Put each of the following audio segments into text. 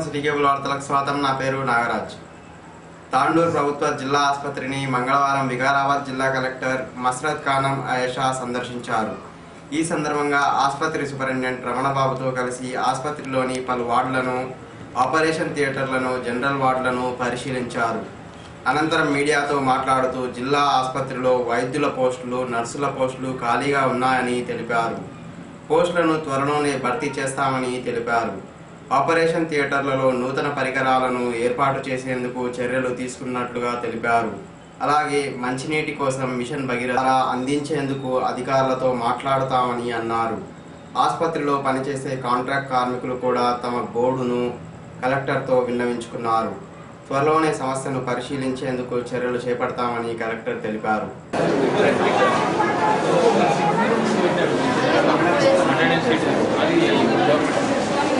City వార్తలకు స్వాగతం. నా పేరు నాగరాజ్. తాండూరు ప్రభుత్వ జిల్లా ఆసుపత్రిని మంగళవారం వికారాబాద్ జిల్లా కలెక్టర్ మస్రత్ ఖానం ఆయేషా సందర్శించారు. ఈ సందర్భంగా ఆసుపత్రి సూపరింటెండెంట్ రమణబాబుతో కలిసి ఆసుపత్రిలోని పలు వార్డులను ఆపరేషన్ థియేటర్లను జనరల్ వార్డులను పరిశీలించారు. అనంతరం మీడియాతో మాట్లాడుతూ జిల్లా ఆసుపత్రిలో వైద్యుల పోస్టులు నర్సుల పోస్టులు ఖాళీగా ఉన్నాయని తెలిపారు. పోస్టులను త్వరలోనే భర్తీ చేస్తామని తెలిపారు. ఆపరేషన్ థియేటర్లలో నూతన పరికరాలను ఏర్పాటు చేసేందుకు చర్యలు తీసుకున్నట్లుగా తెలిపారు. అలాగే మంచినీటి కోసం మిషన్ భగీరథ అందించేందుకు అధికారులతో మాట్లాడతామని అన్నారు. ఆసుపత్రిలో పనిచేసే కాంట్రాక్ట్ కార్మికులు కూడా తమ బోర్డును కలెక్టర్తో విన్నవించుకున్నారు. త్వరలోనే సమస్యను పరిశీలించేందుకు చర్యలు చేపడతామని కలెక్టర్ తెలిపారు. How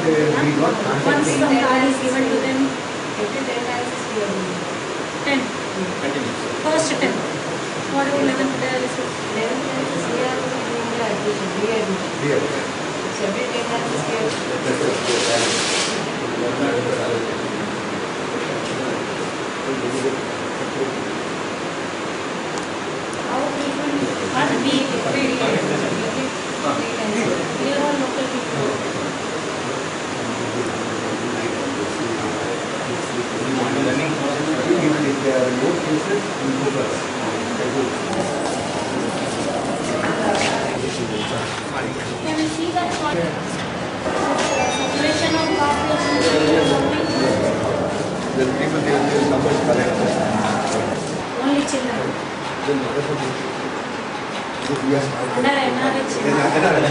we got Once the R is given to them, every 10 times is clear. 10. Continue. First 10. What 11th times is 11th times is clear during the admission, re-admission. Re-admission. So every 10 times is clear. How frequently? What B? になる離れ離れち離れ離れ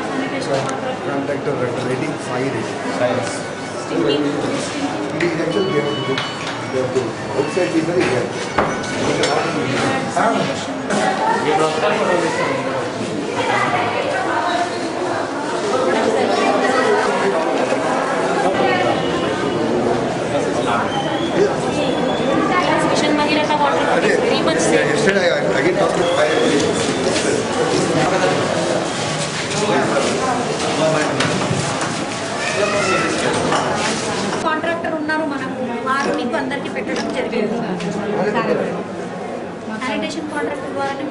contactor letter, I think five days. Science. We actually get the book. Outside people, you get. Ah. Sanitation contract ఇవ్వాలని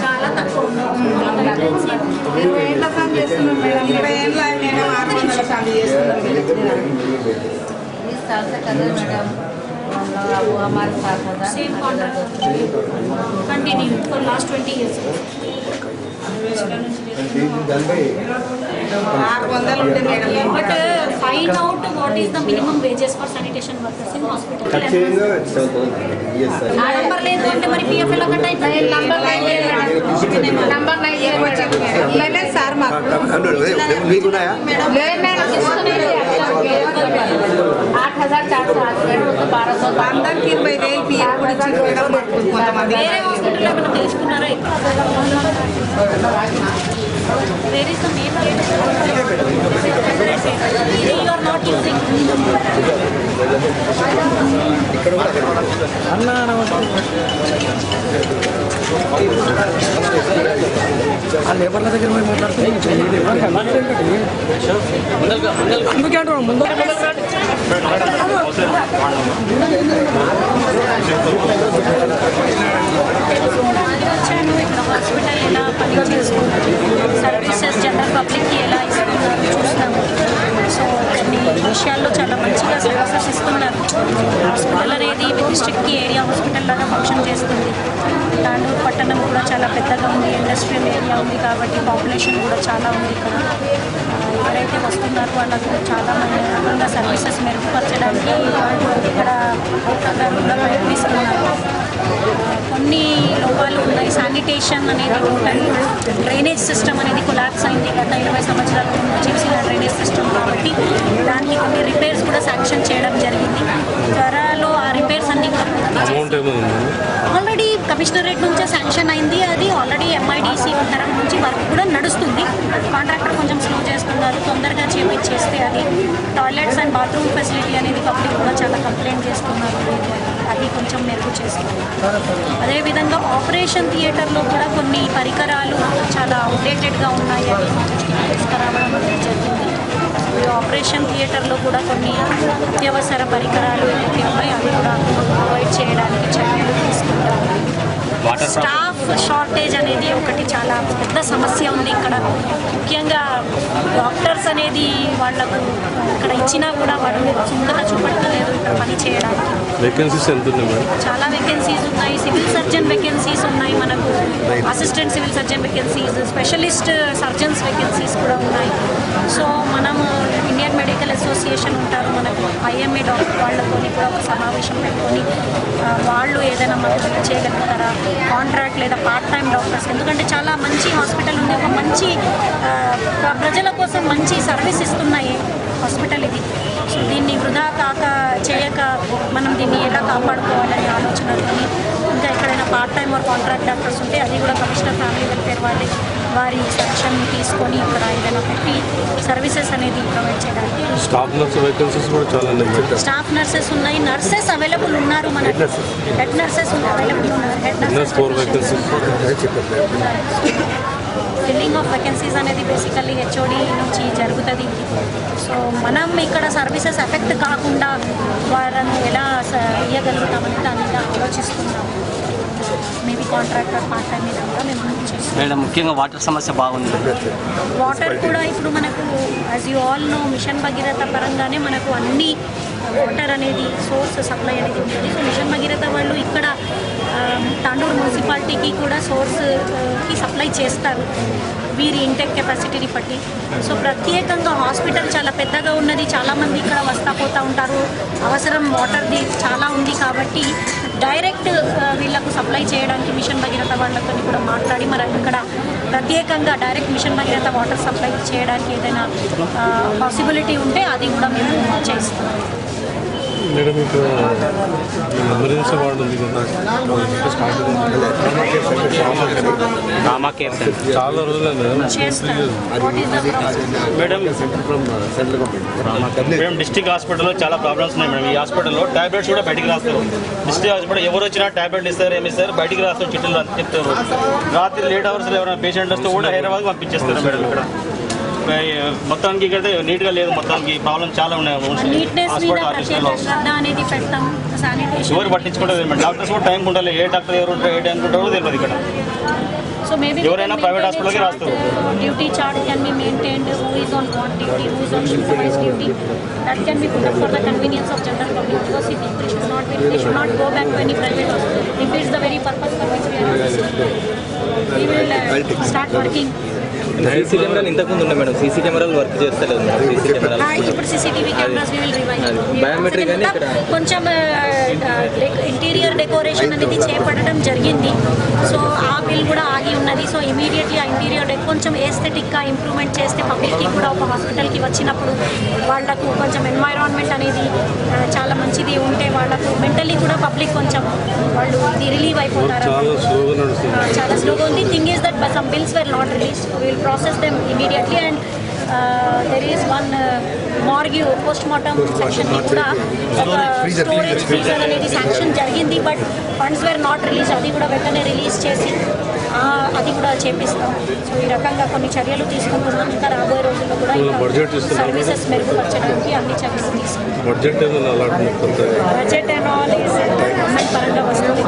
చాలా madam. ఇరవై ఏళ్ళు నేను madam same contract continue for last twenty years Uh, minimum wages for sanitation workers in hospital. ఖచ్చితంగా seven thousand year sir ఆ number లేదు అంటే మరి పిఎఫ్ ఎలా కట్ అవుతుంది నంబర్ నైన్ నంబర్ నైన్ వచ్చింది మేడం లేదు సార్ మాకు మీకున్నాయా లేదు మేడం आठ हजार चार सौ आठ सौ बारह सौ అందరికి ఇరవై వేలు పిఎఫ్ కూడా ఇచ్చింది మేడం మాకు కొంతమంది వేరే హాస్పిటల్ ఏమైనా తెలుసుకున్నారా where is the main you are not using వచ్చాను ఇక్కడ హాస్పిటల్ ఎలా పని చేస్తున్నారు సర్వీసెస్ జనరల్ పబ్లిక్కి ఎలా ఇస్తున్నారు చూస్తున్నాము సో కొన్ని విషయాల్లో చాలా మంచిగా సర్వీసెస్ ఇస్తున్నారు. హాస్పిటల్ అనేది డిస్ట్రిక్ట్కి ఏరియా హాస్పిటల్ లాగా ఫంక్షన్ చేస్తుంది. తాండూరు పట్టణం కూడా చాలా పెద్దగా ఉంది ఇండస్ట్రియల్ ఏరియా ఉంది కాబట్టి పాపులేషన్ కూడా చాలా ఉంది ఇక్కడ. ఎవరైతే వస్తున్నారో వాళ్ళకు చాలా మంది రకంగా సర్వీసెస్ మెరుగుపరచడానికి ఇక్కడ ప్రయత్నిస్తున్నారు. కొన్ని లోపాలు ఉన్నాయి. శానిటేషన్ అనేది టోటల్ డ్రైనేజ్ సిస్టమ్ అనేది కొలాప్స్ అయింది గత ఇరవై సంవత్సరాల ముందు చేసిన డ్రైనేజ్ సిస్టమ్ కాబట్టి దానికి కొన్ని రిపేర్స్ కూడా శాంక్షన్ చేయడం జరిగింది. త్వరలో ఆ రిపేర్స్ అన్ని ఆల్రెడీ కమిషనరేట్ నుంచే శాంక్షన్ అయింది. అది ఆల్రెడీ ఎంఐడిసి తరఫు నుంచి వర్క్ కూడా నడుస్తుంది. కాంట్రాక్టర్ కొంచెం స్లో చేస్తున్నారు. తొందరగా చేపించేస్తే అది టాయిలెట్స్ అండ్ బాత్రూమ్ ఫెసిలిటీ అనేది పబ్లిక్ కూడా చాలా కంప్లైంట్ చేస్తున్నారు. అది కొంచెం మెరుగు చేస్తుంది అదేవిధంగా ఆపరేషన్ థియేటర్లో కూడా కొన్ని పరికరాలు చాలా అవుడేటెడ్గా ఉన్నాయి అని తీసుకురావడం జరిగింది. ఆపరేషన్ థియేటర్లో కూడా కొన్ని అత్యవసర పరికరాలు ఏవైతే ఉన్నాయో అవి కూడా ప్రొవైడ్ చేయడానికి చర్యలు తీసుకుంటాము స్టాఫ్ షార్టేజ్ అనేది ఒకటి చాలా పెద్ద సమస్య ఉంది ఇక్కడ. ముఖ్యంగా డాక్టర్స్ అనేది వాళ్ళకు ఇక్కడ ఇచ్చినా కూడా వాళ్ళు సుందర చూపట్టలేదు ఇక్కడ పని చేయడానికి. వేకెన్సీస్ ఎంత ఉన్నాయి మేడం? చాలా వేకెన్సీస్ ఉన్నాయి. సివిల్ సర్జన్ వేకెన్సీస్ ఉన్నాయి మనకు. Assistant civil surgeon vacancies specialist surgeons vacancies కూడా ఉన్నాయి. సో మనం ఇండియన్ మెడికల్ అసోసియేషన్ ఉంటారు మనకు. ఐఎంఏ డాక్టర్ వాళ్ళతో కూడా ఒక సమావేశం పెట్టుకొని వాళ్ళు ఏదైనా మనకు help చేయగలుగుతారా? కాంట్రాక్ట్ లేదా పార్ట్ టైం డాక్టర్స్ ఎందుకంటే చాలా మంచి హాస్పిటల్ ఉంది. ఒక మంచి ప్రజల కోసం మంచి సర్వీస్ ఇస్తున్నాయి హాస్పిటల్ ఇది. సో దీన్ని వృధా కాక చేయక మనం దీన్ని ఎలా కాపాడుకోవాలనే ఆలోచనతో ఇంకా ఎక్కడైనా part time or contract doctors ఉంటే అది కూడా కమిషనర్ ఫ్యామిలీ వెల్ఫేర్ వాళ్ళే. వారి సెక్షన్ తీసుకొని ఇక్కడ ఏదైనా పెట్టి సర్వీసెస్ అనేది ప్రొవైడ్ చేయడానికి స్టాఫ్ నర్స్ వేకెన్సీస్ కూడా చాలా స్టాఫ్ నర్సెస్ ఉన్నాయి. నర్సెస్ అవైలబుల్ ఉన్నారు మన హెడ్ నర్సెస్ అవైలబుల్ ఉన్నారు. Head nurse four vacancies filling of vacancies అనేది బేసికల్లీ హెచ్ఓడి నుంచి జరుగుతుంది. సో మనం ఇక్కడ సర్వీసెస్ ఎఫెక్ట్ కాకుండా వారిని ఎలా ఇయ్యగలుగుతామని దాని మీద ఆలోచిస్తున్నాం మేబీ కాంట్రాక్టర్ పార్ట్ టైం కూడా మేము చేస్తాం. మేడం ముఖ్యంగా వాటర్ సమస్య బాగుంది. వాటర్ కూడా ఇప్పుడు మనకు as you all know mission Bhagiratha పరంగానే మనకు అన్ని వాటర్ అనేది సోర్స్ సప్లై అనేది ఉంటుంది. సో మిషన్ భగీరథ వాళ్ళు ఇక్కడ తాండూరు మున్సిపాలిటీకి కూడా సోర్స్కి సప్లై చేస్తారు. వీరి ఇంటెక్ కెపాసిటీని బట్టి. సో ప్రత్యేకంగా హాస్పిటల్ చాలా పెద్దగా ఉన్నది. చాలామంది ఇక్కడ వస్తా పోతూ ఉంటారు. అవసరం వాటర్ది చాలా ఉంది కాబట్టి డైరెక్ట్ ఆ, వీళ్ళకు సప్లై చేయడానికి మిషన్ భగీరథ వాళ్ళతో కూడా మాట్లాడి మరి ఇక్కడ ప్రత్యేకంగా direct mission Bhagiratha water supply చేయడానికి ఏదైనా పాసిబిలిటీ ఉంటే అది కూడా మేము చేస్తాం మేడం ఇక్కడ ఎమర్జెన్సీ వార్డు ఉంది కదా చాలా ద మేడం డిస్ట్రిక్ట్ హాస్పిటల్లో చాలా ప్రాబ్లమ్స్ ఉన్నాయి మేడం. ఈ హాస్పిటల్లో టాబ్లెట్స్ కూడా బయటికి రాస్తారు. డిస్ట్రిక్ట్ హాస్పిటల్ ఎవరు వచ్చినా టాబ్లెట్ ఇస్తారు ఏమి ఇస్తారు బయటికి రాస్తారు చిట్టులు అని చెప్తారు. రాత్రి లేట్ అవర్స్లో ఎవరైనా పేషెంట్ వస్తే కూడా హైదరాబాద్ పంపించేస్తారు మేడం ఇక్కడ. మొత్తానికి ఇక్కడ నీట్గా లేదు మొత్తానికి ప్రాబ్లమ్ చాలా ఉన్నాయి నీట్నెస్ మీద హాస్పిటల్ ప్రత్యేక ఆఫీస్లో శ్రద్ధ అనేది పెడతాం శానిటేషన్ ఎవరు పట్టించుకుంటారు మేడం డాక్టర్స్ కూడా టైం ఉండాలి ఏ డాక్టర్ ఎవరు ఉంటారు ఏ టైం ఉంటారో తెలియదు ఇక్కడ సో మేబీ ఎవరైనా private hospital కి రాస్తారు. Duty chart can be maintained who is on what duty who is on supervise duty that can be put up for the convenience of general public because it they should not be they should not go back to any private hospital if it's the very purpose for which we are we will uh, start working. CC కెమెరాలు ఇంతకుముందు ఉన్నాయి madam. CC కెమెరాలు work చేస్తలేదు madam. CC కెమెరాలు. ఇప్పుడు CCTV cameras అని ఇక్కడ- కొంచెం ఇంటీరియర్ డెకరేషన్ అనేది చేపట్టడం జరిగింది. సో ఆ బిల్ కూడా ఆగి ఉన్నది. సో ఇమీడియట్లీ ఆ ఇంటీరియర్ కొంచెం ఏస్థెటిక్గా ఇంప్రూవ్మెంట్ చేస్తే పబ్లిక్కి కూడా ఒక హాస్పిటల్కి వచ్చినప్పుడు వాళ్ళకు కొంచెం ఎన్వైరాన్మెంట్ అనేది చాలా మంచిది ఉంటే వాళ్ళకు మెంటల్లీ కూడా పబ్లిక్ కొంచెం వాళ్ళు ఇది రిలీవ్ అయిపోతారు చాలా స్లోగా నడుస్తుంది. చాలా స్లోగా ఉంది. Thing is that some bills were not release will process them immediately and there is one morgue post mortem section కూడా. స్టోరేజ్ ఫీచర్ అనేది శాంక్షన్ జరిగింది but funds were not release అది కూడా వెంటనే రిలీజ్ చేసి అది కూడా చేపిస్తాం. సో ఈ రకంగా కొన్ని చర్యలు తీసుకుంటున్నాం ఇంకా రాబోయే రోజుల్లో కూడా? సర్వీసెస్ మెరుగుపరచడానికి అన్ని చర్యలు తీసుకుంటాం. బడ్జెట్ బడ్జెట్ పరంగా వస్తుంది